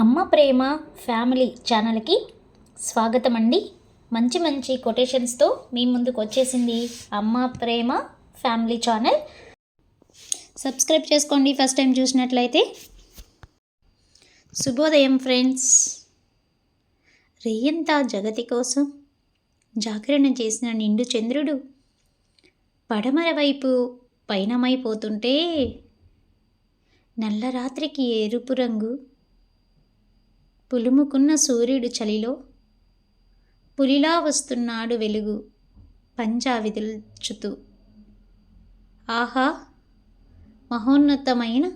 అమ్మ ప్రేమ ఫ్యామిలీ ఛానల్కి స్వాగతం అండి మంచి మంచి కొటేషన్స్తో మీ ముందుకు వచ్చేసింది Amma Prema family channel. Subscribe చేసుకోండి ఫస్ట్ టైం చూసినట్లయితే. శుభోదయం ఫ్రెండ్స్. రేయంతా జగతి కోసం జాగరణ చేసిన నిండు చంద్రుడు పడమర వైపు పయనమైపోతుంటే నల్లరాత్రికి ఎరుపు రంగు పులుముకున్న సూర్యుడు చలిలో పులిలా వస్తున్నాడు వెలుగు పంజా విదిల్చుతూ. ఆహా! మహోన్నతమైన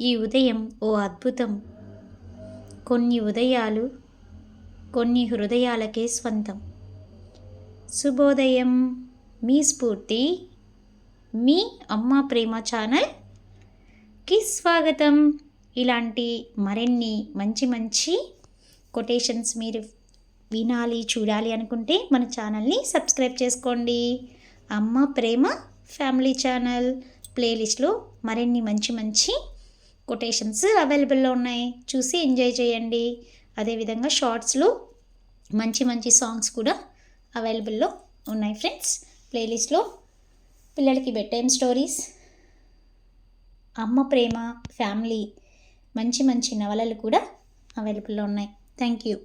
ఈ ఉదయం ఓ అద్భుతం. కొన్ని ఉదయాలు కొన్ని హృదయాలకే స్వంతం. శుభోదయం. మీ స్ఫూర్తి. మీ అమ్మ ప్రేమ ఛానల్కి స్వాగతం. ఇలాంటి మరిన్ని మంచి మంచి కొటేషన్స్ మీరు వినాలి చూడాలి అనుకుంటే మన ఛానల్ని సబ్స్క్రైబ్ చేసుకోండి. అమ్మ ప్రేమ ఫ్యామిలీ ఛానల్ ప్లేలిస్ట్లో మరిన్ని మంచి మంచి కొటేషన్స్ అవైలబుల్లో ఉన్నాయి. చూసి ఎంజాయ్ చేయండి. అదేవిధంగా షార్ట్స్లో మంచి మంచి సాంగ్స్ కూడా అవైలబుల్లో ఉన్నాయి ఫ్రెండ్స్. ప్లేలిస్ట్లో పిల్లలకి బెడ్ టైమ్ స్టోరీస్ అమ్మ ప్రేమ ఫ్యామిలీ మంచి మంచి నవలలు కూడా అవైలబుల్లో ఉన్నాయి. Thank you.